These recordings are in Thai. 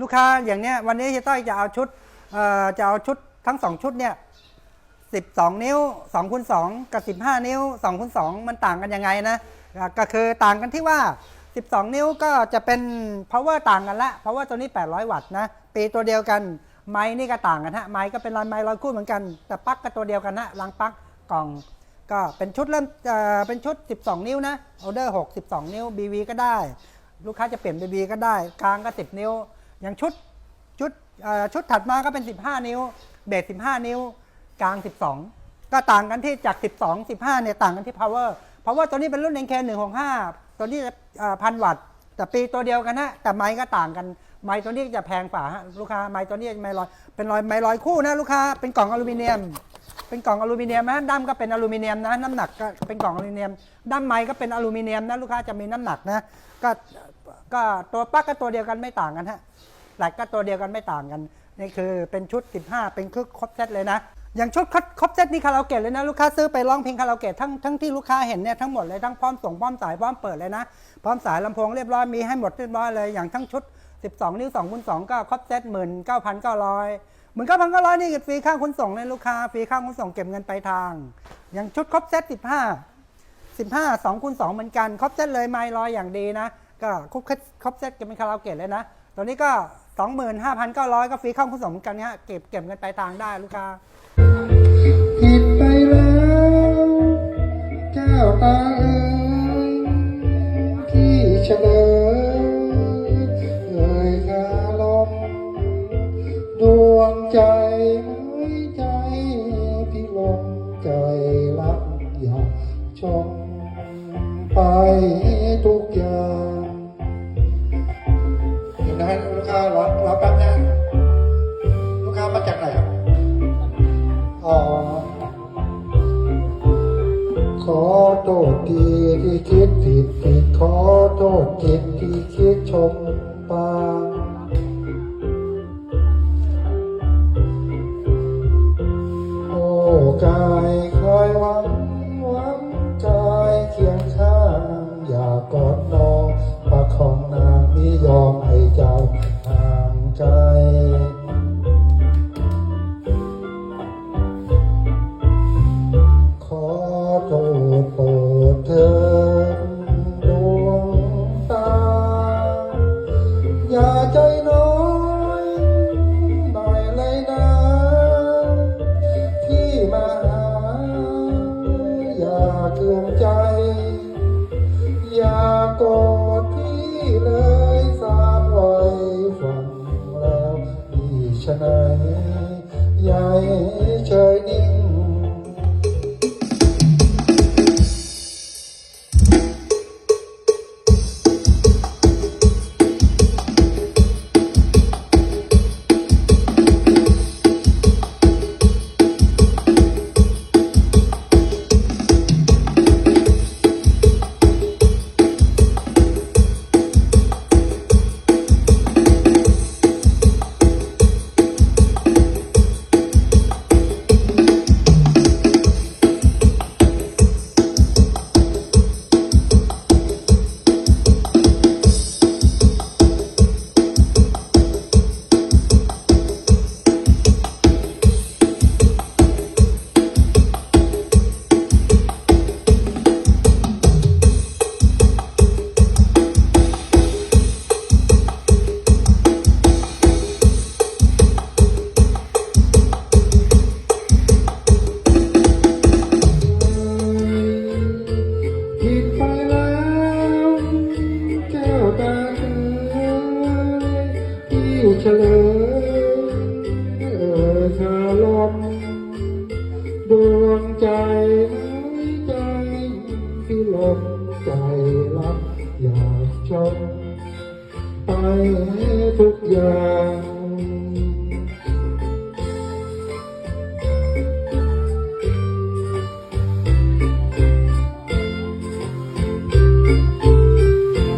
ลูกค้าอย่างเนี้ยวันนี้เฮียต้อยจะเอาชุดเอ่อจะเอาชุดทั้งสองชุดเนี่ย12นิ้ว2คูณ2กับ15นิ้ว2คูณ2มันต่างกันยังไงนะอะก็คือต่างกันที่ว่า 12 นิ้วก็จะเป็น power ต่างกันละ power ตัวนี้ 800 วัตต์นะ ปีตัวเดียวกัน ไม้นี่ก็ต่างกันฮะ ไม้ก็เป็นลายไม้ร้อยคู่เหมือนกัน แต่ปลั๊กก็ตัวเดียวกันฮะรางปลั๊กกล่อง ก็เป็นชุดเริ่มเอ่อเป็นชุด 12 นิ้วนะออเดอร์6 12 นิ้ว BV ก็ได้ ลูกค้าจะเปลี่ยน BV ก็ได้ กลางก็ 10 นิ้ว อย่างชุดชุดชุดถัดมาก็เป็น 15 นิ้ว เบส 15 นิ้ว กลาง 12 ก็ต่างกันที่จาก 12 15เนี่ยต่างกันที่ power power ตัวนี้เป็นรุ่น NK 165ตัวนี้พันวัตต์แต่ปีตัวเดียวกันนะแต่ไม้ก็ต่างกัน ไม้ตัวนี้จะแพงกว่าฮะลูกค้าไม้ตัวนี้ไม้ลอยเป็นลอยไม้ลอยคู่นะลูกค้าเป็นกล่องอลูมิเนียม เป็นกล่องอลูมิเนียมนะด้ามก็เป็นอลูมิเนียมนะน้ำหนักก็เป็นกล่องอลูมิเนียม ด้ามไม้ก็เป็นอลูมิเนียมนะลูกค้าจะมีน้ำหนักนะก็ก็ตัวปลั๊กก็ตัวเดียวกันไม่ต่างกันฮะหลักก็ตัวเดียวกันไม่ต่างกันนี่คือเป็นชุด 15 เป็นคือครบเซตเลยนะอย่างชุดครบครบเซตนี่คาราโอเกะเลยนะลูกค้าซื้อไปร้องเพลงคาราโอเกะทั้งทั้งที่ลูกค้าเห็นเนี่ยทั้งหมดเลยทั้งพร้อมส่งพร้อมสายพร้อมเปิดเลยนะพร้อมสายลำโพงเรียบร้อยมีให้หมดเรียบร้อยเลยอย่างทั้งชุด 12 นิ้ว2คูณ2ก็ครบเซต19,900 หมื่นเก้าพันเก้าร้อยนี่ฟรีค่าขนส่งเลยลูกค้าฟรีค่าขนส่งเก็บเงินปลายทาง อย่างชุดครบเซตสิบห้าสิบห้าสองคูณสองเหมือนกัน ครบเซตเลยไม้ลอยอย่างดีนะ ก็ครบครบเซตเก็บเป็นคาราโอเกะเลยนะ ตัวนี้ก็สองหมื่นห้าพันเก้าร้อยก็ฟรีค่าขนส่งเหมือนกันเนี้ยเก็บเก็บเงินปลายทางได้ลูกค้า นะฮะลูกค้ารอรอแป๊บนะลูกค้ามาจากไหนครับอ๋อขอโทษทีที่คิดผิดผิดขอโทษจิตที่คิดชม น้อยใจที่ลมใจรักอยากชมไปทุกอย่าง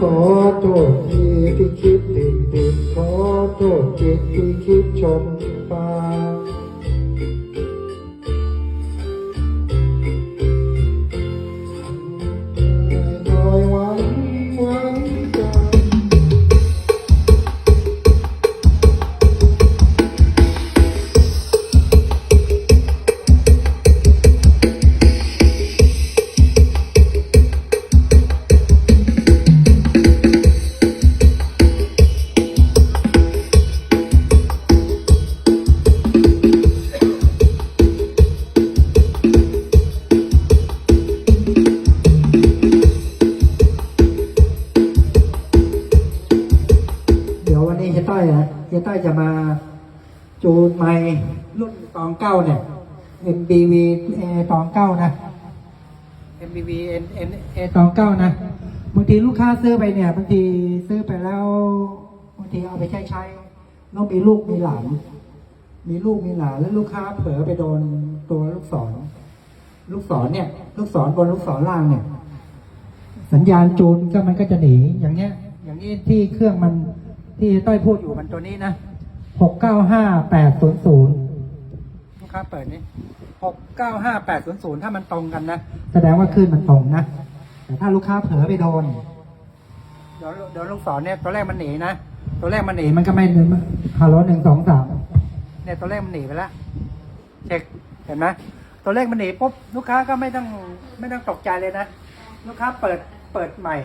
ขอโทษทีที่คิดผิดผิดขอโทษจิตที่คิดชมป รุ่นตองเก้าเนี่ย MBV A ตองเก้านะ MBV N N A ตองเก้านะบางทีลูกค้าซื้อไปเนี่ยบางทีซื้อไปแล้วบางทีเอาไปใช้ใช้ต้องมีลูกมีหลานมีลูกมีหลานแล้วลูกค้าเผลอไปโดนตัวลูกศร ลูกศรเนี่ย ลูกศรบนลูกศรล่างเนี่ย สัญญาณจูนก็มันก็จะหนีอย่างเงี้ย อย่างนี้ที่เครื่องมันที่ต้อยพูดอยู่มันตัวนี้นะหกเก้าห้าแปดศูนย์ศูนย์ลูก ค้าเปิดนี่หกเก้าห้าแปดศูนย์ศูนย์ถ้ามันตรงกันนะ แสดงว่าคลื่นมันตรงนะ แต่ถ้าลูกค้าเผลอไปโดน เดี๋ยวเดี๋ยวลูกศรเนี่ยตัวแรกมันหนีนะ ตัวแรกมันหนีมันก็ไม่ฮัลโหลหนึ่งสองสามเนี่ยตัวแรกมันหนีไปแล้วเช็คเห็นไหมตัวเลขมันหนีปุ๊บลูกค้าก็ไม่ต้องไม่ต้องตกใจเลยนะ ลูกค้าเปิดเปิดใหม่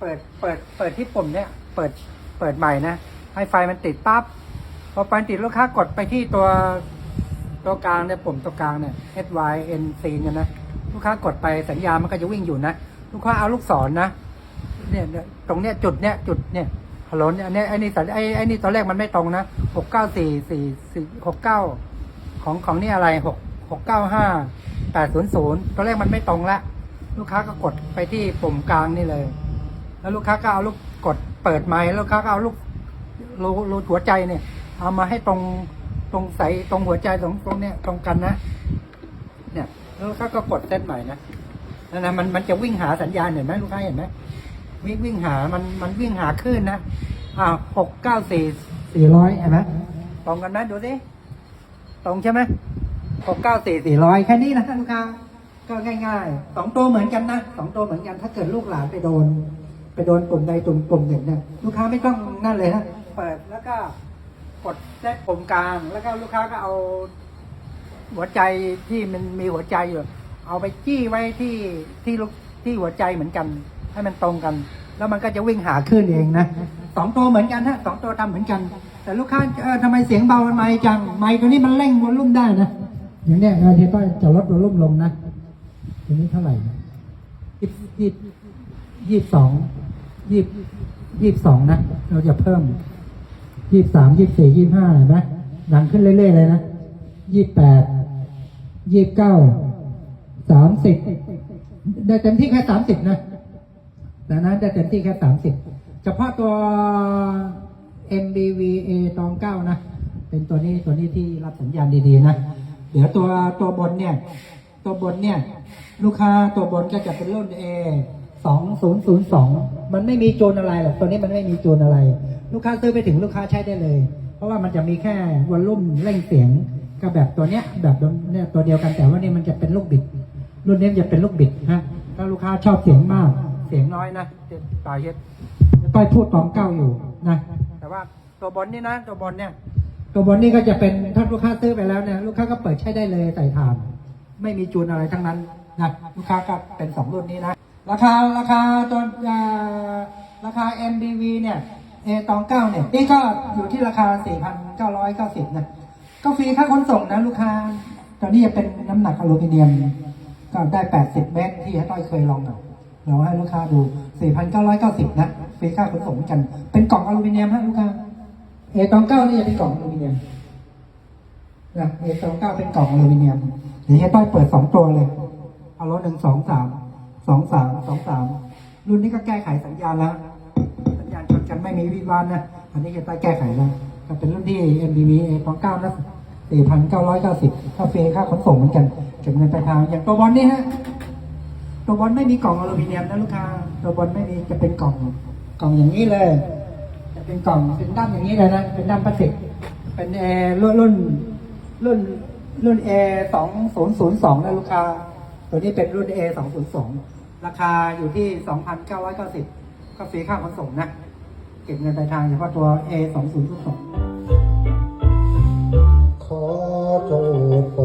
เปิดเปิดเปิดที่ปุ่มเนี่ยเปิดเปิดใหม่นะให้ไฟมันติดปั๊บพอไฟติดลูกค้ากดไปที่ตัว ตัวกลางเนี่ยปุ่มตัวกลางเนี่ย S Y N C เนี่ยนะลูกค้ากดไปสัญญาณมันก็จะวิ่งอยู่นะลูกค้าเอาลูกศรนะเนี่ยเนี่ยตรงเนี้ยจุดเนี้ยจุดเนี่ยฮัลโหลเนี่ยอันเนี้ยไอ้นี่สัญไอ้ไอ้นี่ตอนแรกมันไม่ตรงนะหกเก้าสี่สี่สี่หกเก้าของของนี่อะไรหกหกเก้าห้าแปดศูนย์ศูนย์ตอนแรกมันไม่ตรงละลูกค้าก็กดไปที่ปุ่มกลางนี่เลย แล้วลูกค้าก็เอาลูกกดเปิดไม้แล้วลูกค้าก็เอาลูกรูรูหัวใจเนี่ย เอามาให้ตรง ตรงใสตรงหัวใจตรงตรงเนี้ยตรงกันนะ เนี่ยแล้วลูกค้าก็กดเส้นใหม่นะนั่นนะมันมันจะวิ่งหาสัญญาณเห็นไหมลูกค้าเห็นไหมวิ่งวิ่งหามันมันวิ่งหาคลื่นนะอ่าหกเก้าสี่สี่ร้อยเห็นไหมตรงกันไหมดูสิตรงใช่ไหมหกเก้าสี่สี่ร้อยแค่นี้นะลูกค้าก็ง่ายๆสองตัวเหมือนกันนะสองตัวเหมือนกัน ถ้าเกิดลูกหลานไปโดน ไปโดนปุ่มใดตุ่มปุ่มหนึ่งเนี่ยลูกค้าไม่ต้องนั่นเลยฮะเปิดแล้วก็ กดแซดปุ่มกลาง แล้วก็ลูกค้าก็เอา หัวใจที่มันมีหัวใจอยู่ เอาไปจี้ไว้ที่ที่ลูกที่หัวใจเหมือนกัน ให้มันตรงกัน แล้วมันก็จะวิ่งหาคลื่นเองนะสองตัวเหมือนกันฮะสองตัวทำเหมือนกัน แต่ลูกค้าเออทำไมเสียงเบามันไม่จัง ไมค์ตัวนี้มันเร่งวอลลุ่มได้นะอย่างเนี้ยเที่ต้องจะลดวอลลุ่มลงนะตัวนี้เท่าไหร่ยี่ยี่ยี่สองยี่ยี่สองนะ เราจะเพิ่ม ยี่สามยี่สี่ยี่ห้าเห็นไหมดังขึ้นเรื่อยๆเลยนะยี่แปดยี่เก้าสามสิบได้เต็มที่แค่สามสิบนะดังนั้นได้เต็มที่แค่สามสิบเฉพาะตัว MBVA ตองเก้านะ เป็นตัวนี้ตัวนี้ที่รับสัญญาณดีๆนะ เดี๋ยวตัวตัวบนเนี่ย ตัวบนเนี่ย ลูกค้าตัวบนก็จะเป็นรุ่น A สองศูนย์ศูนย์สองมันไม่มีโจนอะไรหรอกตัวนี้มันไม่มีโจนอะไร ลูกค้าซื้อไปถึงลูกค้าใช้ได้เลย เพราะว่ามันจะมีแค่วอลลุ่มเร่งเสียงก็แบบตัวเนี้ยแบบเนี่ยตัวเดียวกันแต่ว่านี่มันจะเป็นลูกบิด รุ่นนี้จะเป็นลูกบิดฮะถ้าลูกค้าชอบเสียงมาก เสียงน้อยนะต่อยเฮ็ดต้อยพูดตองเก้าอยู่นะแต่ว่าตัวบนนี่นะตัวบนเนี่ย ตัวบนนี่ก็จะเป็นถ้าลูกค้าซื้อไปแล้วเนี่ยลูกค้าก็เปิดใช้ได้เลยใส่ถ่าน ไม่มีจูนอะไรทั้งนั้นนะลูกค้าก็เป็นสองรุ่นนี้นะราคาราคาตัวราคา MBV เนี่ย เอตองเก้าเนี่ยนี่ก็อยู่ที่ราคา 4,990นะก็ฟรีค่าขนส่งนะลูกค้า ตอนนี้จะเป็นน้ำหนักอลูมิเนียม ก็ได้ 80 เมตรที่ให้ต้อยเคยลองเอาเราให้ลูกค้าดู 4,990 นะฟรีค่าขนส่งเหมือนกัน เป็นกล่องอลูมิเนียมฮะลูกค้าเอตองเก้านี่จะเป็นกล่องอลูมิเนียมนะเอตองเก้าเป็นกล่องอลูมิเนียมเดี๋ยวให้ต้อยเปิดสองตัวเลย เอารถหนึ่งสองสามสองสามสองสามรุ่นนี้ก็แก้ไขสัญญาแล้ว กันไม่มีวิวานนะ อันนี้จะต้แก้ไขแล้วก็เป็นรุ่นที่ MBV เอตองเก้านะสี่พันเก้าร้อยเก้าสิบค่าฟรค่าขนส่งเหมือนกันเก็บเงินปลายทางอย่างตัวบอลนี่ฮะตัวบอลไม่มีกล่องอลูมิเนียมนะลูกค้าตัวบอลไม่มีจะเป็นกล่องกล่องอย่างนี้เลย จะเป็นกล่องเป็นด้ามอย่างนี้เลยนะเป็นด้ามพลาสติกเป็นแอร์รุ่นรุ่นรุ่นรุ่นแอร์สองศูนย์ศูนย์สองนะลูกค้าตัวนี้เป็นรุ่นแอร์สองศูนย์สองราคาอยู่ที่สองพันเก้าร้อยเก้าสิบก็ฟรีค่าขนส่งนะ เก็บเงินปลายทางเฉพาะตัว A สองศูนย์สองขอจงโปร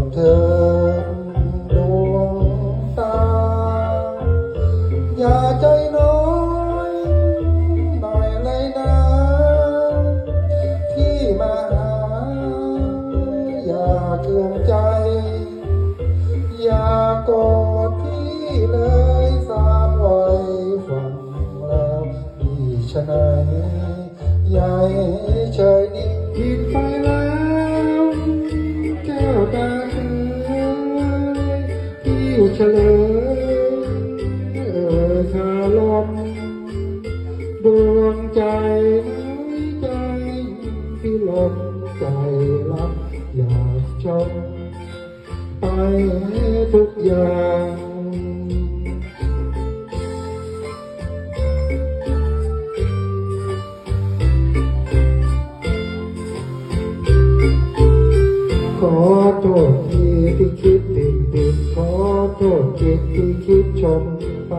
ดเถิดดวงตา อย่าใจน้อยหน่อยเลยนะ ที่มาหา อย่าเคืองใจ อย่ากอ ไหนใหญ่เฉยนิ่งผิดไปแล้วแก้วตาเอ๋ยที่เฉลยเอ่ยคาลมดวงใจน้อยใจที่ลมใจรับอยากชมไปทุกอย่าง ขอโทษจิตที่คิดชมไป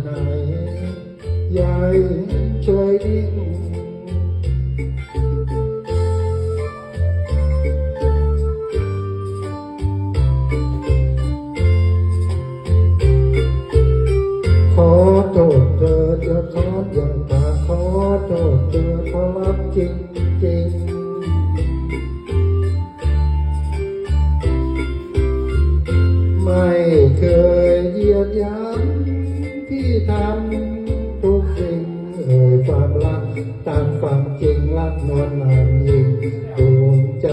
ดีชะไหนใหญ่เฉยนิ่งขอโทษเธอจะ ทำทุกสิ่งเอ่ยความรักตามความจริงรักนวลนานยิ่งภูมิใจ